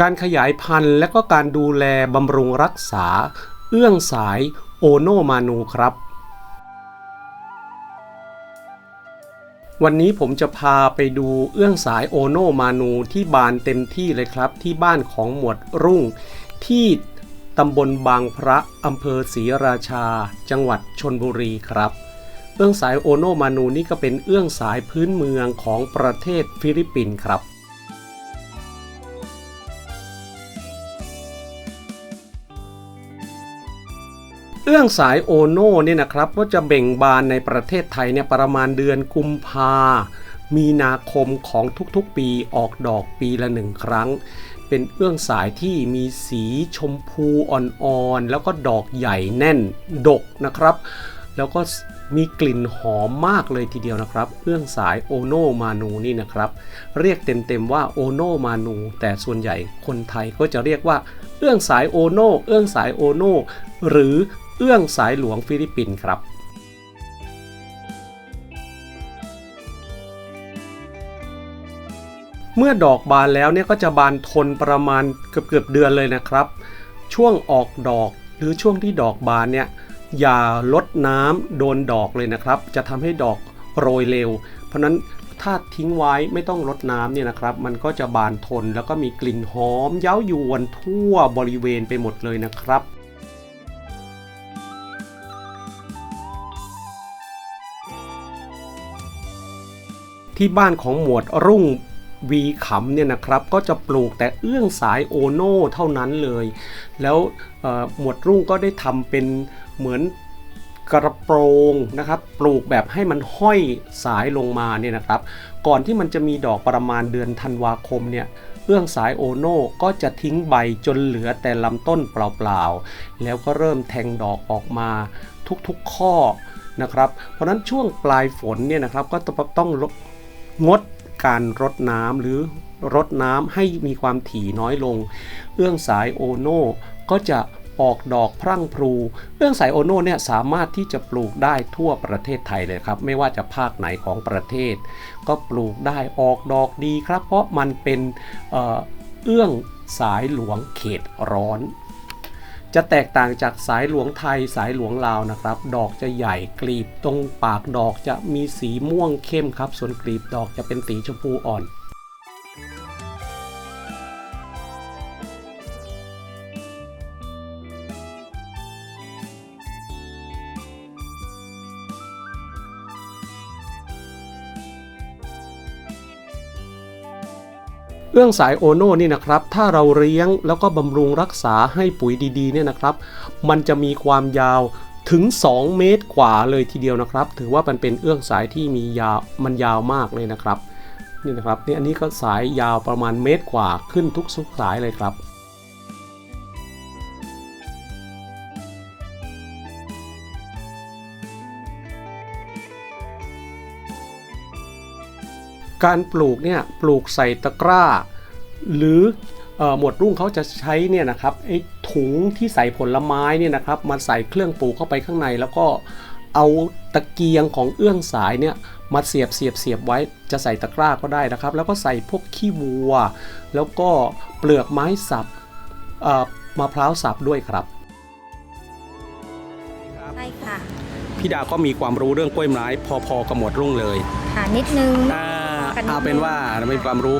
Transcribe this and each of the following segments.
การขยายพันธุ์และก็การดูแลบำรุงรักษา เอื้องสายโอโนมานูครับ วันนี้ผมจะพาไปดูเอื้องสายโอโนมานูที่บานเต็มที่เลยครับ ที่บ้านของหมวดรุ่ง ที่ตำบลบางพระอำเภอศรีราชา จังหวัดชนบุรีครับเอื้องสายโอโนมานูนี่ก็เป็นเอื้องสายพื้นเมืองของประเทศฟิลิปปินส์ครับ เอื้องสายโอโน่เนี่ยนะครับก็จะเบ่งบานในประเทศไทยเนี่ยประมาณเดือนกุมภามีนาคมของทุกๆปีออกดอกปีละหนึ่งครั้ง เป็นเอื้องสายที่มีสีชมพูอ่อนๆแล้วก็ดอกใหญ่แน่นดกนะครับ แล้วก็มีกลิ่นหอมมากเลยทีเดียวนะครับ เอื้องสายโอโนมานูนี่นะครับ เรียกเต็มๆว่าโอโนมานู แต่ส่วนใหญ่คนไทยก็จะเรียกว่า เอื้องสายโอโนเอื้องสายโอโนหรือ เอื้องสายหลวงฟิลิปปินส์ครับเมื่อดอกบานแล้วเนี่ยก็จะบานทนประมาณเกือบเกือบเดือนเลยนะครับ ช่วงออกดอกหรือช่วงที่ดอกบานเนี่ยอย่าลดน้ำโดนดอกเลยนะครับ จะทำให้ดอกโรยเร็ว เพราะนั้นถ้าทิ้งไว้ไม่ต้องลดน้ำเนี่ยนะครับ มันก็จะบานทนแล้วก็มีกลิ่นหอมเย้ายวนทั่วบริเวณไปหมดเลยนะครับ ที่บ้านของหมวดรุ่งวีขำเนี่ยนะครับก็จะปลูกแต่เอื้องสายโอโน่เท่านั้นเลย แล้วหมวดรุ่งก็ได้ทำเป็นเหมือนกระโปรงนะครับปลูกแบบให้มันห้อยสายลงมาเนี่ยนะครับ ก่อนที่มันจะมีดอกประมาณเดือนธันวาคมเนี่ยเอื้องสายโอโน่ก็จะทิ้งใบจนเหลือแต่ลำต้นเปล่าๆ แล้วก็เริ่มแทงดอกออกมาทุกๆข้อนะครับ เพราะฉะนั้นช่วงปลายฝนเนี่ยนะครับก็ต้องลด งดการรดน้ำหรือรดน้ำให้มีความถี่น้อยลง เอื้องสายโอโน่ก็จะออกดอกพรั่งพรูเอื้องสายโอโน่เนี่ยสามารถที่จะปลูกได้ทั่วประเทศไทยเลยครับ ไม่ว่าจะภาคไหนของประเทศ ก็ปลูกได้ออกดอกดีครับ เพราะมันเป็นเเอื้องสายหลวงเขตร้อน จะแตกต่างจากสายหลวงไทยสายหลวงลาวนะครับ ดอกจะใหญ่กลีบตรงปากดอกจะมีสีม่วงเข้มครับ ส่วนกลีบดอกจะเป็นสีชมพูอ่อน เรื่องสายโอโน่นี่นะครับ ถ้าเราเลี้ยงแล้วก็บำรุงรักษาให้ปุ๋ยดีๆเนี่ยนะครับ มันจะมีความยาวถึง 2 เมตรกว่าเลยทีเดียวนะครับ ถือว่ามันเป็นเอื้องสายที่มียาวมันยาวมากเลยนะครับนี่นะครับนี่อันนี้ก็สายยาวประมาณเมตรกว่าขึ้นทุกสุกสายเลยครับ การปลูกเนี่ยปลูกใส่ตะกร้า หรือเอ่อหมวดรุ่งเขาจะใช้เนี่ยนะครับไอ้ถุงที่ใส่ผลไม้เนี่ยนะครับมาใส่เครื่องปลูกเข้าไปข้างในแล้วก็เอาตะเกียงของเอื้องสายเนี่ยมาเสียบเสียบเสียบไว้จะใส่ตะกร้าก็ได้นะครับ แล้วก็ใส่พวกขี้วัว แล้วก็เปลือกไม้สับเอ่อมะพร้าวสับด้วยครับใช่ค่ะพี่ดาก็มีความรู้เรื่องกล้วยไม้พอๆกับหมวดรุ่งเลยค่ะนิดนึงอ่า กันนิดนึงเอาเป็นว่ามีความรู้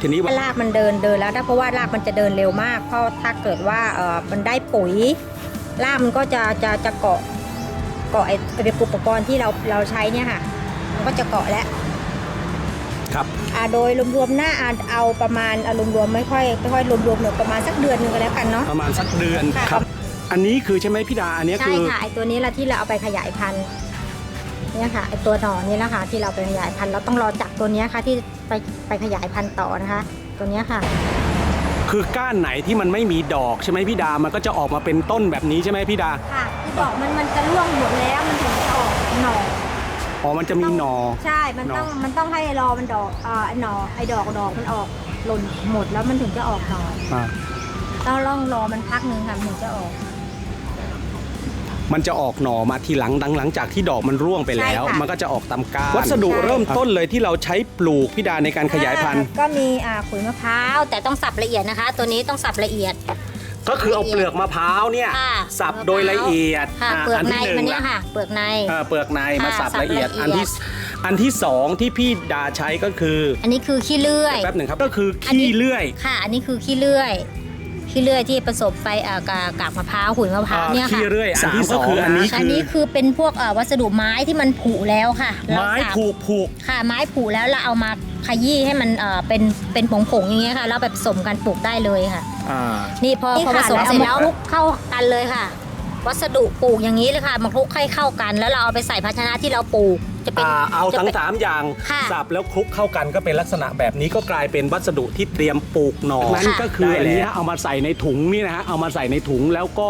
ทีนี้รากมันเดินเดินแล้วนะเพราะว่ารากมันจะเดินเร็วมาก เพราะถ้าเกิดว่าเออมันได้ปุ๋ย รากมันก็จะจะจะเกาะเกาะไอ้ไอ้อุปกรณ์ที่เราเราใช้เนี่ยค่ะมันก็จะเกาะแล้วครับ อ่าโดยรวมๆหน้าอ่าเอาประมาณเอารวมๆไม่ค่อยไม่ค่อยรวมๆเนี่ยประมาณสักเดือนหนึงก็แล้วกันเนาะ ประมาณสักเดือนค่ะ ครับ อันนี้คือใช่ไหมพี่ดาอันนี้ใช่คือ ค่ะไอตัวนี้แหละที่เราเอาไปขยายพันธุ์ เนี่ยค่ะไอตัวหนอนนี่แหละค่ะที่เราไปขยายพันธุ์เราต้องรอจับตัวเนี้ยค่ะที่ไปไปขยายพันธุ์ต่อนะคะ ตัวเนี้ยค่ะ คือก้านไหนที่มันไม่มีดอกใช่ไหมพี่ดา มันก็จะออกมาเป็นต้นแบบนี้ใช่ไหมพี่ดา ค่ะที่ดอกมันมันจะร่วงหมดแล้วมันถึงจะออกหน่ออ๋อ มันจะมีหนอ ใช่ มันต้องมันต้องให้รอมันดอกเอ่อไอ้หน่อไอ้ดอกดอกมันออกหล่นหมดแล้วมันถึงจะออกหน่ออ่าต้องต้องรอมันพักหนึ่งค่ะมันถึงจะออก มันจะออกหน่อมาทีหลังหลังหลังจากที่ดอกมันร่วงไปแล้ว ใช่ค่ะมันก็จะออกตามก้านวัสดุใช่ เริ่มต้นเลยที่เราใช้ปลูกพี่ดาในการขยายพันธุ์อ่ก็มีอ่าขุยมะพร้าวแต่ต้องสับละเอียดนะคะ ตัวนี้ต้องสับละเอียด ก็คือเอาเปลือกมะพร้าวเนี่ยค่ะสับโดยละเอียดค่ะอ่าเปลือกในที่หมันงเนี่ยละค่ะ เปลือกใน เอ่อเปลือกในมาค่ะสับละเอียด สับละเอียดอันที่อันที่สองที่พี่ดาใช้ก็คืออันนี้คือขี้เลื่อย แป๊บหนึ่งครับก็คืออันนี้ ขี้เลื่อย ค่ะ อันนี้คือขี้เลื่อย ขี้เลื่อยที่ผสมไปเอ่อกับกากมะพร้าวขุยมะพร้าวเนี่ยขี้ค่ะเลื่อยอันที่สองคืออันนี้อันคือนี้คือเป็นพวกเอ่อวัสดุไม้ที่มันผุแล้วค่ะเราไม้สับ ผูกผูก ค่ะไม้ผุแล้วเราเอามาขยี้ให้มันเอ่อเป็นเป็นผงๆอย่างเงี้ยค่ะแล้วแบบผสมกันปลูกได้เลยค่ะ อ่า นี่พอพอผสมเสร็จแล้วคลุก เข้ากันเลยค่ะ วัสดุปลูกอย่างนี้เลยค่ะมาคลุกให้เข้ากัน แล้วเราเอาไปใส่ภาชนะที่เราปลูกจะเป็นอ่าเอาจะทั้งป็น สามอย่างค่ะ สับแล้วคลุกเข้ากันก็เป็นลักษณะแบบนี้ก็กลายเป็นวัสดุที่เตรียมปลูกหน่อค่ะนั้นก็คืออันนี้เอามาใส่ในถุงนี่นะฮะเอามาใส่ในถุงแล้วก็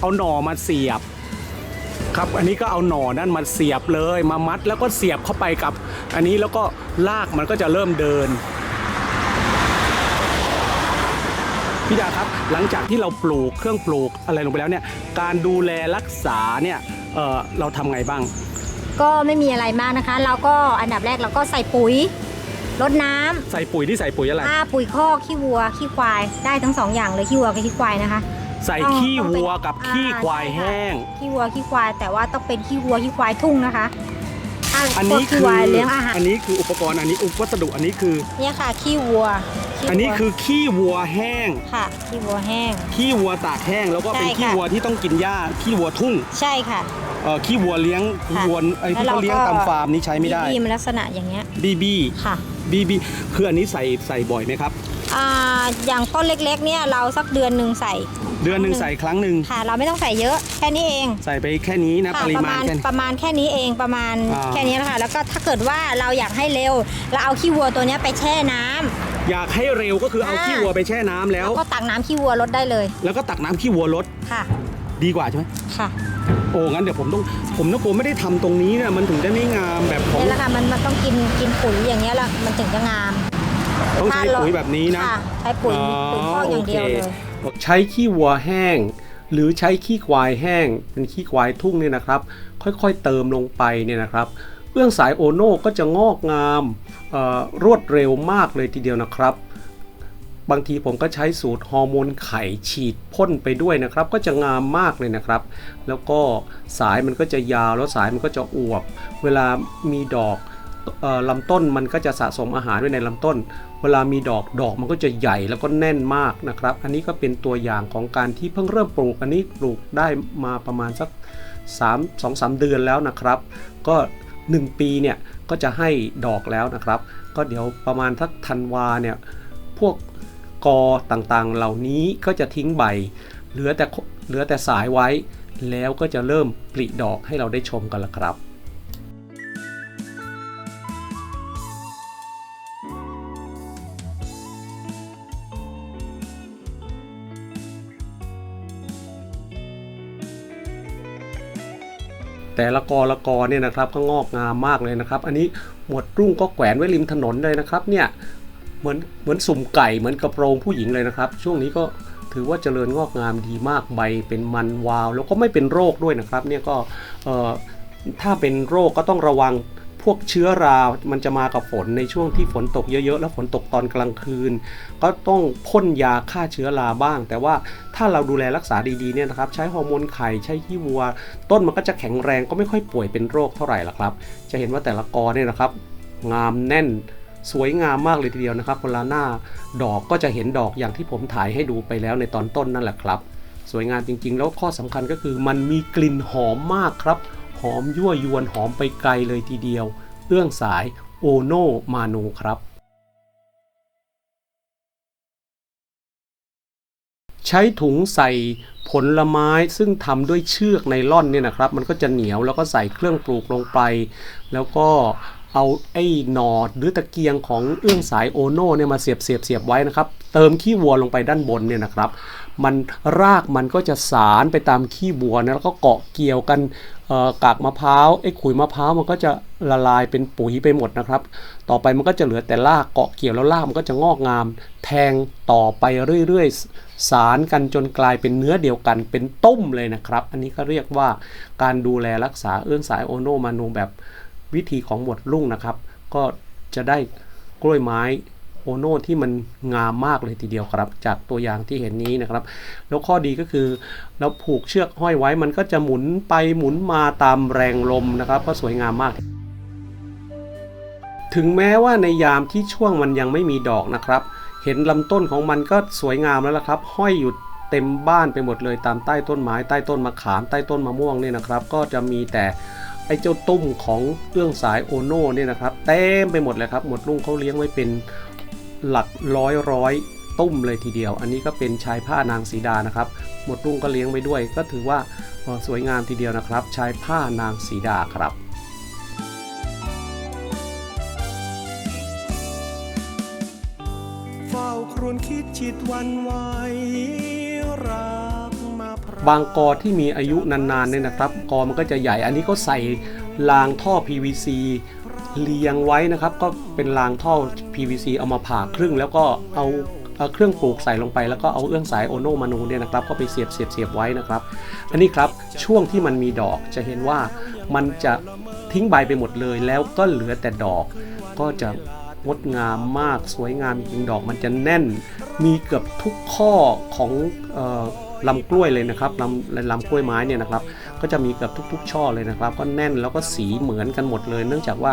เอาหน่อมาเสียบ ครับอันนี้ก็เอาหน่อนั่นมาเสียบเลยมามัดแล้วก็เสียบเข้าไปกับ อันนี้แล้วก็ลากมันก็จะเริ่มเดิน พี่ดาครับหลังจากที่เราปลูกเครื่องปลูกอะไรลงไปแล้วเนี่ยการดูแลรักษาเนี่ยเอ่อเราทำไงบ้าง ก็ไม่มีอะไรมากนะคะ เราก็อันดับแรกเราก็ใส่ปุ๋ยรดน้ำ ใส่ปุ๋ยที่ใส่ปุ๋ยอะไร ถ้าปุ๋ยคอกขี้วัวขี้ควายได้ทั้งสองอย่างเลยขี้วัวกับขี้ควายนะคะ ใส่ต้องขี้ต้องเป็นวัวกับอ่าขี้ควายใช่ค่ะแห้ง ขี้วัวขี้ควายแต่ว่าต้องเป็นขี้วัวขี้ควายทุ่งนะคะถ้าอันพวกนี้ขี้คือวายเลี้ยงอาหารอันนี้คืออุปกรณ์อันนี้อุปวัสดุอันนี้คือเนี่ยค่ะขี้วัว ขี้วัวอันนี้คือขี้วัวแห้ง ค่ะขี้วัวแห้ง ขี้วัวตากแห้งแล้วก็เป็นใช่ค่ะ ขี้วัวที่ต้องกินหญ้าขี้วัวทุ่งใช่ค่ะ เอ่อขี้วัวเลี้ยงค่ะวัวไอ้ที่แล้วเราเขาเลี้ยงก็ตามฟาร์มนี้ใช้ไม่ได้บีมันลักษณะอย่างเงี้ยบีบีค่ะบีบีคืออันนี้ใส่ใส่บ่อยไหมครับ อ่าอย่างต้นเล็กๆเนี่ยเราสักเดือนหนึ่งใส่ เดือนหนึ่งใส่ครั้งหนึ่งค่ะ เราไม่ต้องใส่เยอะแค่นี้เองใส่ไปแค่นี้นะค่ะปริประมามาณณแค่นี้ ประมาณแค่นี้เองประมาณอ่า แค่นี้นะคะแล้วก็ถ้าเกิดว่าเราอยากให้เร็ว เราเอาขี้วัวตัวเนี้ยไปแช่น้ำ อยากให้เร็วก็คือเอาอ่าขี้วัวไปแช่น้ำแล้วแล้วก็ตักน้ำขี้วัวลดได้เลยแล้วก็ตักน้ำขี้วัวลดค่ะ ดีกว่าใช่ไหมค่ะโอ้งั้นเดี๋ยวผมต้องผมต้องผมไม่ได้ทำตรงนี้เนี่ยมันถึงได้ไม่งามแบบของนี่แหละค่ะมันมันต้องกินกินปุ๋ยอย่างเงี้ยละมันถึงจะงามต้องใช้ถ้าเราปุ๋ยแบบนี้นะ ค่ะใช้ปุ๋ยปุ๋ยคอกอย่างเดียวเลย ใช้ขี้วัวแห้ง หรือใช้ขี้ควายแห้งเป็นขี้ควายทุ่งเนี่ยนะครับ ค่อยๆเติมลงไปเนี่ยนะครับ เอื้องสายโอโน่ก็จะงอกงามรวดเร็วมากเลยทีเดียวนะครับ บางทีผมก็ใช้สูตรฮอร์โมนไข่ฉีดพ่นไปด้วยนะครับ ก็จะงามมากเลยนะครับ แล้วก็สายมันก็จะยาวแล้วสายมันก็จะอวบ เวลามีดอกออลำต้นมันก็จะสะสมอาหารไว้ในลำต้น เวลามีดอกดอกมันก็จะใหญ่แล้วก็แน่นมากนะครับ อันนี้ก็เป็นตัวอย่างของการที่เพิ่งเริ่มปลูก อันนี้ปลูกได้มาประมาณสัก3 2 3 เดือนแล้วนะครับ ก็ 1 ปีเนี่ยก็จะให้ดอกแล้วนะครับ ก็เดี๋ยวประมาณสักธันวาเนี่ยพวกกอต่างๆ เหล่านี้ก็จะทิ้งใบ เหลือแต่เหลือแต่สายไว้ แล้วก็จะเริ่มปลิดอกให้เราได้ชมกันละครับ แต่ละกอละกอเนี่ยนะครับก็งอกงามมากเลยนะครับ อันนี้หมวดรุ่งก็แขวนไว้ริมถนนเลยนะครับเนี่ยเหมือนเหมือนสุ่มไก่เหมือนกระโปรงผู้หญิงเลยนะครับ ช่วงนี้ก็ถือว่าเจริญงอกงามดีมากใบเป็นมันวาว แล้วก็ไม่เป็นโรคด้วยนะครับเนี่ยก็ถ้าเป็นโรคก็ต้องระวัง พวกเชื้อรา มันจะมากับฝนในช่วงที่ฝนตกเยอะๆ แล้วฝนตกตอนกลางคืน ก็ต้องพ่นยาฆ่าเชื้อราบ้าง แต่ว่าถ้าเราดูแลรักษาดีๆเนี่ยนะครับ ใช้ฮอร์โมนไข่ ใช้ขี้วัว ต้นมันก็จะแข็งแรงก็ไม่ค่อยป่วยเป็นโรคเท่าไหร่ละครับ จะเห็นว่าแต่ละกอเนี่ยนะครับ งามแน่นสวยงามมากเลยทีเดียวนะครับเวลาหน้าดอกก็จะเห็นดอกอย่างที่ผมถ่ายให้ดูไปแล้วในตอนต้นนั่นแหละครับ สวยงามจริงๆ แล้วข้อสำคัญก็คือมันมีกลิ่นหอมมากครับ อมยั่วยวนหอมไปไกลเลยทีเดียวเอื้องสายโอโนมาโนครับ ใช้ถุงใส่ผลไม้ซึ่งทำด้วยเชือกไนล่อนเนี่ยนะครับ มันก็จะเหนียวแล้วก็ใส่เครื่องปลูกลงไป แล้วก็เอาไอ้หนอดหรือตะเกียงของเอื้องสายโอโน่เนี่ยมาเสียบเสียบเสียบไว้นะครับ เติมขี้วัวลงไปด้านบนเนี่ยนะครับ มันรากมันก็จะสารไปตามขี้วัวนะแล้วก็เกาะเกี่ยวกัน กากมะพร้าวไอ้ขุยมะพร้าวมันก็จะละลายเป็นปุ๋ยไปหมดนะครับ ต่อไปมันก็จะเหลือแต่รากเกาะเกี่ยวแล้วรากมันก็จะงอกงาม แทงต่อไปเรื่อยๆ สารกันจนกลายเป็นเนื้อเดียวกันเป็นต้มเลยนะครับ อันนี้ก็เรียกว่าการดูแลรักษาเอื้องสายโอโนมานูแบบวิธีของหมวดรุ่งนะครับ ก็จะได้กล้วยไม้ โอโน่ที่มันงามมากเลยทีเดียวครับ จากตัวอย่างที่เห็นนี้นะครับ แล้วข้อดีก็คือเราผูกเชือกห้อยไว้มันก็จะหมุนไปหมุนมาตามแรงลมนะครับ ก็สวยงามมาก ถึงแม้ว่าในยามที่ช่วงมันยังไม่มีดอกนะครับ เห็นลำต้นของมันก็สวยงามแล้วละครับ ห้อยอยู่เต็มบ้านไปหมดเลยตามใต้ต้นไม้ใต้ต้นมะขามใต้ต้นมะม่วงเนี่ยนะครับ ก็จะมีแต่ไอ้เจ้าตุ้มของเอื้องสายโอโน่เนี่ยนะครับเต็มไปหมดเลยครับหมดลุงเขาเลี้ยงไว้เป็น หลักร้อยร้อยตุ้มเลยทีเดียว อันนี้ก็เป็นชายผ้านางสีดานะครับ หมดลุงก็เลี้ยงไว้ด้วย ก็ถือว่าเอ่อสวยงามทีเดียวนะครับ ชายผ้านางสีดาครับเฝ้าครวญคิดจิตหวันไหวรักมาพรบางกอที่มีอายุนานๆเนี่ยนะครับ กอมันก็จะใหญ่ อันนี้ก็ใส่รางท่อ PVC เรียงไว้นะครับ ก็เป็นรางท่อ PVC เอามาผ่าครึ่งแล้วก็เอาเครื่องปลูกใส่ลงไปแล้วก็เอาเอื้องสายโอโนมานูเนี่ยนะครับก็ไปเสียบเสียบเสียบไว้นะครับ อันนี้ครับช่วงที่มันมีดอกจะเห็นว่ามันจะทิ้งใบไปหมดเลย แล้วก็เหลือแต่ดอก ก็จะงดงามมากสวยงามจริงดอกมันจะแน่น มีเกือบทุกข้อของออลำกล้วยเลยนะครับลำลำกล้วยไม้เนี่ยนะครับ ก็จะมีเกือบทุก ๆ ช่อเลยนะครับ ก็แน่นแล้วก็สีเหมือนกันหมดเลย เนื่องจากว่า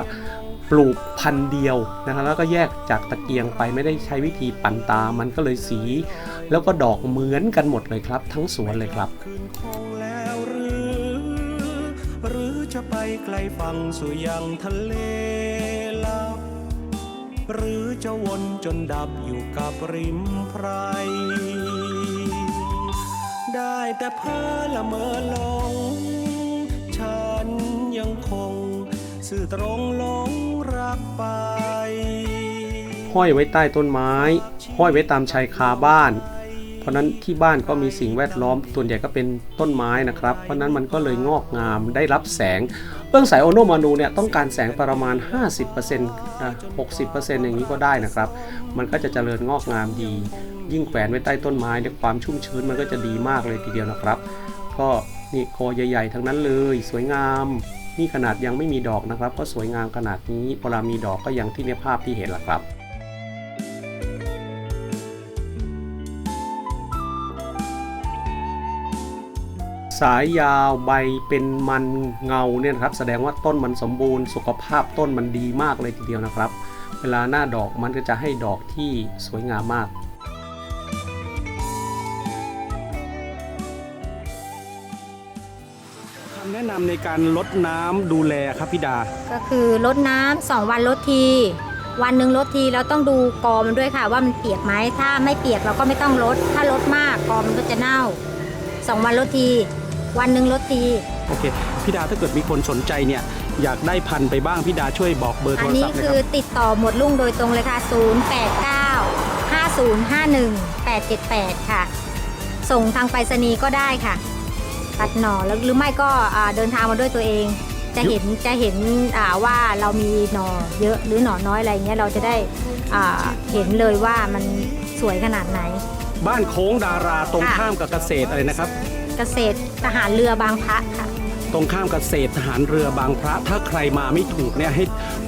ปลูกพันเดียวนะครับแล้วก็แยกจากตะเกียงไปไม่ได้ใช้วิธีปั่นตา มันก็เลยสี แล้วก็ดอกเหมือนกันหมดเลยครับ ทั้งสวนเลยครับหรือจะไปไกลฝั่งสู่ยังทะเลลับ หรือจะวนจนดับอยู่กับริมไพร ได้แต่เพ้อละเมอลง ฉันยังคงสื่อตรง ไปห้อยไว้ใต้ต้นไม้ ห้อยไว้ตามชายคาบ้าน เพราะนั้นที่บ้านก็มีสิ่งแวดล้อมส่วนใหญ่ก็เป็นต้นไม้นะครับ เพราะนั้นมันก็เลยงอกงามได้รับแสงเอื้องสายโอโนมานูเนี่ยต้องการแสงประมาณ 50%นะ60%อย่างนี้ก็ได้นะครับ มันก็จะเจริญงอกงามดี ยิ่งแขวนไว้ใต้ต้นไม้เนี่ยความชุ่มชื้นมันก็จะดีมากเลยทีเดียวนะครับ ก็นี่คอใหญ่ ๆ ทั้งนั้นเลย สวยงาม นี่ขนาดยังไม่มีดอกนะครับ ก็สวยงามขนาดนี้เวลามีดอกก็อย่างที่ในภาพที่เห็นแหละครับสายยาวใบเป็นมันเงาเนี่ยครับ แสดงว่าต้นมันสมบูรณ์สุขภาพต้นมันดีมากเลยทีเดียวนะครับ เวลาหน้าดอกมันก็จะให้ดอกที่สวยงามมาก แนะนำในการลดน้ำดูแลครับพี่ดา ก็คือลดน้ำสองวันลดที วันหนึ่งลดทีเราต้องดูกอมันด้วยค่ะ ว่ามันเปียกไหมถ้าไม่เปียกเราก็ไม่ต้องลด ถ้าลดมากกอมันก็จะเน่าสองวันลดที วันหนึ่งลดที โอเคพี่ดาถ้าเกิดมีคนสนใจเนี่ยอยากได้พันธุ์ไปบ้างพี่ดาช่วยบอกเบอร์โทอันรนี้ศัพท์หนะคืคอรับติดต่อหมวดลุ่งโดยตรงเลยค่ะ 089 5051 878 ค่ะ ส่งทางไปรษณีย์ก็ได้ค่ะ ตัดหน่อแล้วหรือไม่ก็อ่าเดินทางมาด้วยตัวเอง จะเห็นจะเห็นอ่าว่าเรามีหน่อเยอะหรือหน่อน้อยอะไรเงี้ยเราจะได้อ่าเห็นเลยว่ามันสวยขนาดไหน บ้านโค้งดาราตรงค่ะข้ามกับเกษตรอะไรนะครับ เกษตรทหารเรือบางพระค่ะ ตรงข้ามเกษตรทหารเรือบางพระ ถ้าใครมาไม่ถูกเนี่ยให้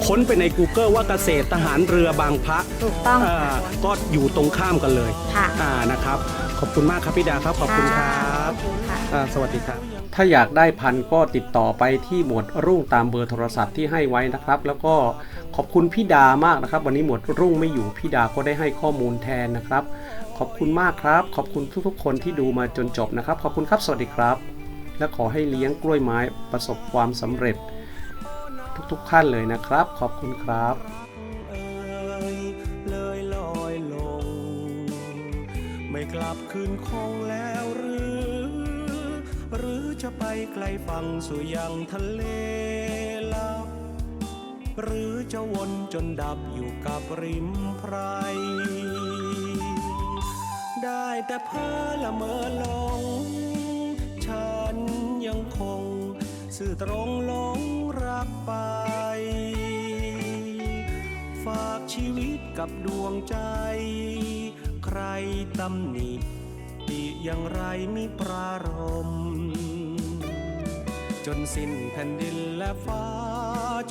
ค้นไปใน Google ว่าเกษตรทหารเรือบางพระถูกต้องอ่าก็อยู่ตรงข้ามกันเลยค่ะอ่านะครับ ขอบคุณมากครับพี่ดาครับ ขอบคุณครับขอบคุณค่ะ อ่าสวัสดีครับ ถ้าอยากได้พันธุ์ก็ติดต่อไปที่หมวดรุ่งตามเบอร์โทรศัพท์ที่ให้ไว้นะครับ แล้วก็ขอบคุณพี่ดามากนะครับ วันนี้หมวดรุ่งไม่อยู่พี่ดาก็ได้ให้ข้อมูลแทนนะครับ ขอบคุณมากครับ ขอบคุณทุกๆ คนที่ดูมาจนจบนะครับ ขอบคุณครับ สวัสดีครับ และขอให้เลี้ยงกล้วยไม้ประสบความสำเร็จ ทุกๆขั้นเลยนะครับ ขอบคุณครับไม่กลับคืนคงแล้วหรือ หรือจะไปไกลฝั่งสู่ยังทะเลลับ หรือจะวนจนดับอยู่กับริมไพร ได้แต่เพ้อละเมอลง ยังคง สื่อตรงหลงรักไป ฝากชีวิตกับดวงใจ ใครตำหนิติอย่างไรมิปรารม จนสิ้นแผ่นดินและฟ้า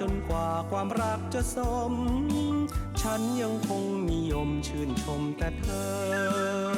จนกว่าความรักจะสม ฉันยังคงนิยมชื่นชมแต่เธอ